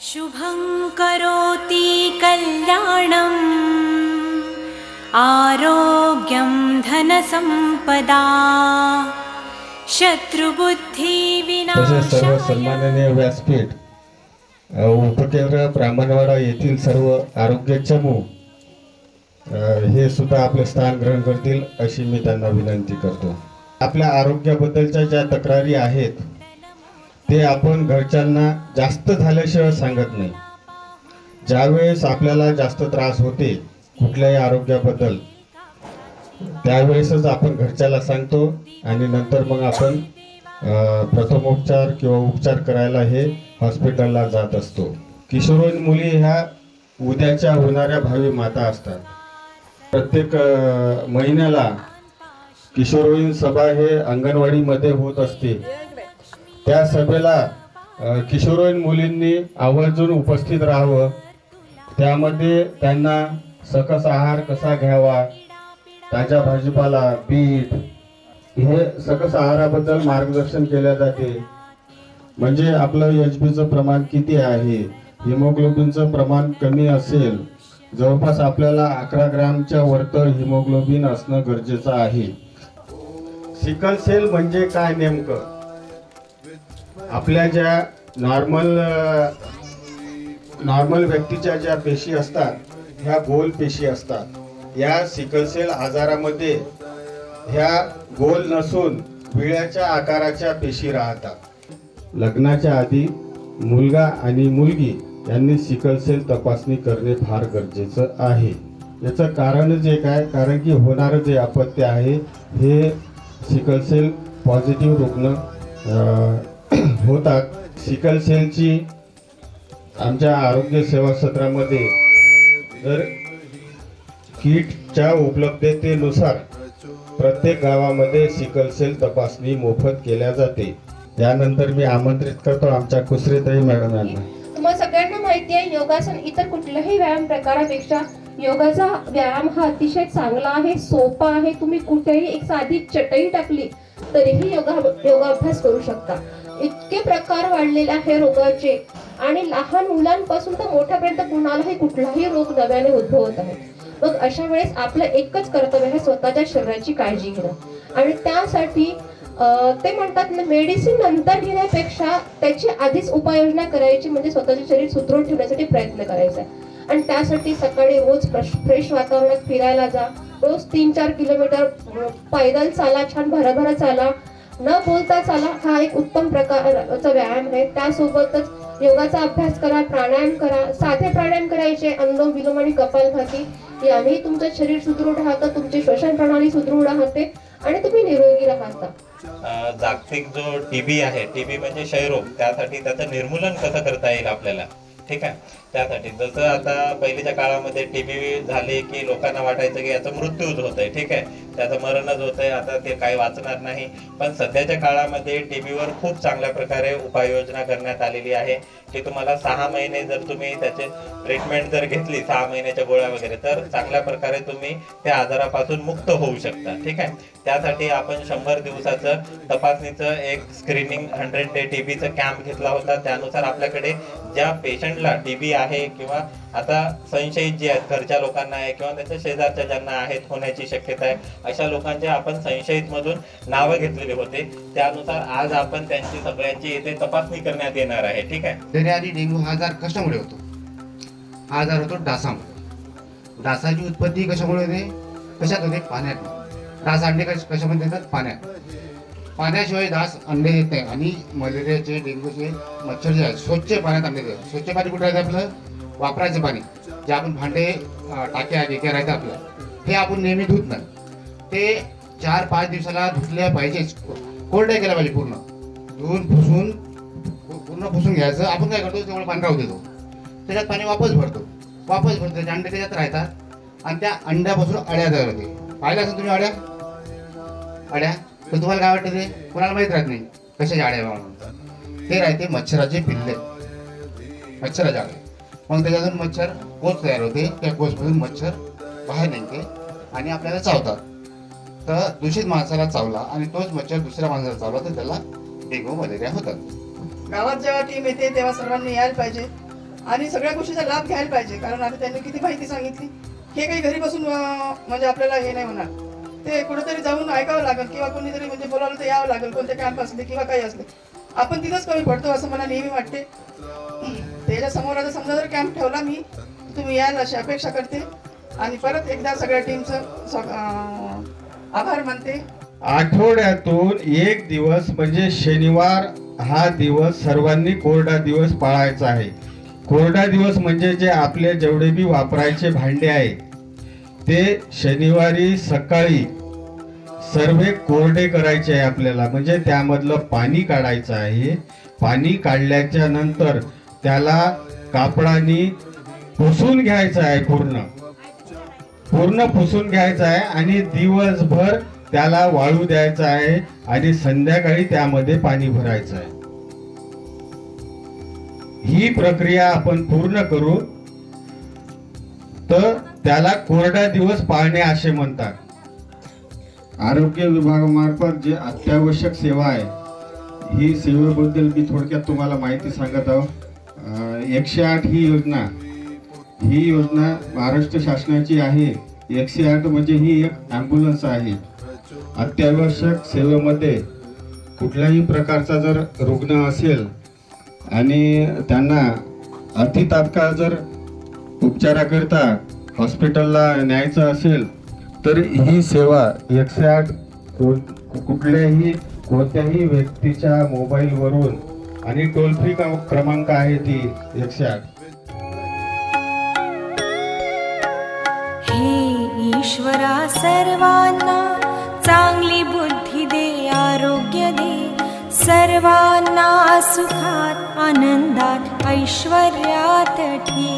शुभं करोति कल्याणम्। आरोग्यं धनसम्पदा। तसेच सर्व सन्माननीय व्यासपीठ उपकेंद्र ब्राह्मणवाडा येथील सर्व आरोग्य चमू हे सुद्धा आपले स्थान ग्रहण करतील अशी मी त्यांना विनंती करतो. आपल्या आरोग्याबद्दलच्या ज्या तक्रारी आहेत ते आपण घरच्यांना जास्त झाल्याशिवाय सांगत नाही. ज्यावेळेस आपल्याला जास्त त्रास होते कुठल्याही आरोग्याबद्दल त्यावेळेसच आपण घरच्याला सांगतो आणि नंतर मग आपण प्रथमोपचार किंवा उपचार करायला हे हॉस्पिटलला जात असतो. किशोरवयीन मुली ह्या उद्याच्या होणाऱ्या भावी माता असतात. प्रत्येक महिन्याला किशोरवयीन सभा हे अंगणवाडीमध्ये होत असते. त्या सभेला किशोरवयीन मुलींनी आवर्जून उपस्थित राहावं. त्यामध्ये त्यांना सकस आहार कसा घ्यावा ताज्या भाजीपाला बीट हे सकस आहाराबद्दल मार्गदर्शन केले जाते. म्हणजे आपलं एच बीचं प्रमाण किती आहे हिमोग्लोबिनचं प्रमाण कमी असेल जवळपास आपल्याला अकरा ग्रॅमच्या वरतं हिमोग्लोबिन असणं गरजेचं आहे. सिकल सेल म्हणजे काय नेमकं? आपल्या ज्या नॉर्मल नॉर्मल व्यक्तीच्या ज्या पेशी असतात ह्या गोल पेशी असतात. या सिकलसेल आजारामध्ये ह्या गोल नसून विळ्याच्या आकाराच्या पेशी राहतात. लग्नाच्या आधी मुलगा आणि मुलगी यांनी सिकलसेल तपासणी करणे फार गरजेचं आहे. याचं कारण जे काय? कारण की होणारं जे अपत्य आहे हे सिकलसेल पॉझिटिव्ह रुग्ण होतात. सिकल सेलची आमच्या आरोग्य सेवा सत्रामध्ये जर किटच्या उपलब्धतेनुसार प्रत्येक गावामध्ये सिकल सेल तपासणी मोफत केल्या जाते. त्यानंतर मी आमंत्रित करतो आमच्या कुसरीताई मॅडम यांना तुम्हाला सगळ्यांना माहिती आहे योगासन इतर कुठल्याही व्यायाम प्रकारापेक्षा योगाचा व्यायाम हा अतिशय चांगला आहे सोपा आहे. तुम्ही कुठेही एक साधी चटई टाकली तरीही योगा योगाभ्यास करू शकता. इतके प्रकार वाढलेले आहे रोगाचे. आणि लहान मुलांपासून तर मोठ्यापर्यंत कुणालाही कुठलाही रोग नव्याने उद्भवत आहे मग अशा वेळेस आपलं एकच कर्तव्य आहे स्वतःच्या शरीराची काळजी घेणं. आणि त्यासाठी ते म्हणतात ना मेडिसिन नंतर घेण्यापेक्षा त्याची आधीच उपाययोजना करायची म्हणजे स्वतःचे शरीर सुदृढ ठेवण्यासाठी प्रयत्न करायचा आहे. आणि त्यासाठी सकाळी रोज फ्रेश वातावरणात फिरायला जा. रोज तीन चार किलोमीटर पैदल चाला छान भराभरा चाला. न बोलता चला हा एक उत्तम प्रकारचा व्यायाम आहे. त्यासोबतच योगाचा अभ्यास करा प्राणायाम करा साधे प्राणायाम करायचे अनुलोम विलोम आणि कपालभाती यानेही तुमचं शरीर सुदृढ राहतं तुमची श्वसन प्रणाली सुदृढ राहते आणि तुम्ही निरोगी राहता. जागतिक जो टीबी आहे टीबी म्हणजे क्षयरोग. त्यासाठी त्याचं निर्मूलन कसं करता येईल आपल्याला? ठीक आहे. त्यासाठी. जसं आता पहिलीच्या काळामध्ये टी बी झाले की लोकांना वाटायचं की याचा मृत्यूच होत आहे ठीक आहे. त्याचं मरणच होत आहे आता ते काही वाचणार नाही. पण सध्याच्या काळामध्ये टी बीवर खूप चांगल्या प्रकारे उपाययोजना करण्यात आलेली आहे. की तुम्हाला सहा महिने जर तुम्ही त्याचे ट्रीटमेंट जर घेतली सहा महिन्याच्या गोळ्या वगैरे तर चांगल्या प्रकारे तुम्ही त्या आजारापासून मुक्त होऊ शकता. ठीक आहे. त्यासाठी आपण शंभर दिवसाचं तपासणीचं एक स्क्रीनिंग हंड्रेड डे टी बीचं कॅम्प घेतला होता. त्यानुसार आपल्याकडे ज्या पेशंट पेशंटला टीबी आहे किंवा आता संशयित जे आहेत घरच्या लोकांना आहे किंवा त्याच्या शेजारच्या ज्यांना आहेत होण्याची शक्यता आहे अशा लोकांचे आपण संशयित मधून नावं घेतलेले होते. त्यानुसार आज आपण त्यांची सगळ्यांची इथे तपासणी करण्यात येणार आहे. ठीक आहे? तरी आधी डेंग्यू हा आजार कशामुळे होतो? हा आजार होतो डासामुळे. डासाची उत्पत्ती कशामुळे होते? कशात होते? पाण्यात. डास अंडे कशामध्ये देतात पाण्यात. पाण्याशिवाय डास अंडे देत नाही आणि मलेरियाचे डेंग्यूचे मच्छर जे आहेत स्वच्छ पाण्यात अंडे देतात. स्वच्छ पाणी कुठे राहते आपलं? वापरायचं पाणी. जे आपण भांडे टाक्या जे राहतं आपलं. ते आपण नेहमी धुत नाही ते चार पाच दिवसाला धुतल्या पाहिजेच. कोरडे केलं पाहिजे पूर्ण. धुवून पुसून पूर्ण पुसून घ्यायचं. आपण काय करतो? तेवढं पाणी राहू देतो. त्याच्यात पाणी वापस भरतो. वापस भरतो. त्याचे अंडे त्याच्यात राहतात. आणि त्या अंड्यापासून अळ्या तयार होते. पाहिलं असेल तुम्ही अळ्या? अळ्या? तर तुम्हाला काय वाटतं ते? कोणाला माहीत राहत नाही? कशाच्या झाडे म्हणून ते राहते मच्छराचे पिल्ले. मच्छरा जाळे मग त्याच्यातून मच्छर कोच तयार होते. त्या कोचमधून मच्छर बाहेर निघते आणि आपल्याला चावतात. तर दूषित माणसाला चावला आणि तोच मच्छर दुसऱ्या माणसाला चावला तर त्याला डेंगू मलेरिया होतात. गावात जेव्हा टीम येते तेव्हा सर्वांनी यायला पाहिजे. आणि सगळ्या गोष्टीचा लाभ घ्यायला पाहिजे. कारण आता त्यांनी किती माहिती सांगितली? हे काही घरी बसून म्हणजे आपल्याला हे नाही होणार. ते कुठेतरी जाऊन ऐकावं लागेल किंवा कोणीतरी म्हणजे बोलावलं तर यावं लागेल कोणते कॅम्प असले किंवा काही असले आपण तिथंच कमी पडतो असं मला नेहमी वाटते. त्याच्यासमोर आता समजा जर कॅम्प ठेवला मी तुम्ही याल अशी अपेक्षा करते. आणि परत एकदा सगळ्या टीमचं आभार मानते. आठवड्यातून एक दिवस म्हणजे शनिवार हा दिवस सर्वांनी कोरडा दिवस पाळायचा आहे. कोरडा दिवस म्हणजे जे आपले जेवढे बी वापरायचे भांडे आहे ते शनिवारी सकाळी सर्वे कोरडे करायचे आहे आपल्याला. म्हणजे त्यामधलं पाणी काढायचं आहे. पाणी काढल्याच्या नंतर त्याला कापडाने पुसून घ्यायचं आहे पूर्ण. पूर्ण पुसून घ्यायचं आहे आणि दिवसभर त्याला वाळू द्यायचं आहे आणि संध्याकाळी त्यामध्ये पाणी भरायचं आहे. ही प्रक्रिया आपण पूर्ण करू. तर त्याला कोरडा दिवस पाळणे असे म्हणतात. आरोग्य विभागामार्फत जे अत्यावश्यक सेवा आहे ही सेवेबद्दल मी थोडक्यात तुम्हाला माहिती सांगत आहोत एकशे आठ ही योजना ही योजना महाराष्ट्र शासनाची आहे. एकशे आठ म्हणजे ही एक ॲम्ब्युलन्स आहे. अत्यावश्यक सेवेमध्ये कुठल्याही प्रकारचा जर रुग्ण असेल आणि त्यांना अति तात्काळ जर उपचाराकरिता हॉस्पिटलला न्यायचं असेल तर ही सेवा एकशे आठ कुठल्याही कोणत्याही व्यक्तीच्या मोबाईलवरून आणि टोल फ्री क्रमांक आहे ती एकशे आठ. हे ईश्वरा सर्वांना चांगली बुद्धी दे आरोग्य दे. सर्वांना सुखात आनंदात ऐश्वर्यात ठेव.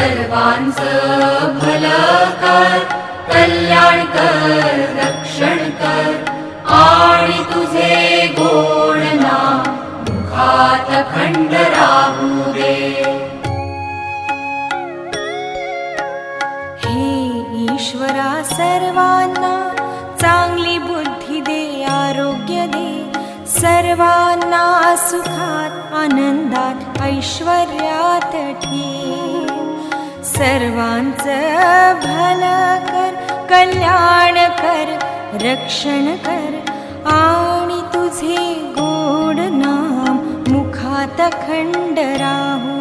सर्वांचं भलं कर कल्याण कर रक्षण कर आणि तुझे गोड नाम मुखात खंड राहू दे. हे ईश्वरा सर्वांना चांगली बुद्धी दे आरोग्य दे. सर्वांना सुखात आनंदात ऐश्वर्यात ठेव. सर्वांचं भला कर कल्याण कर रक्षण कर. आणि तुझे गोड नाम मुखात खंड राहू.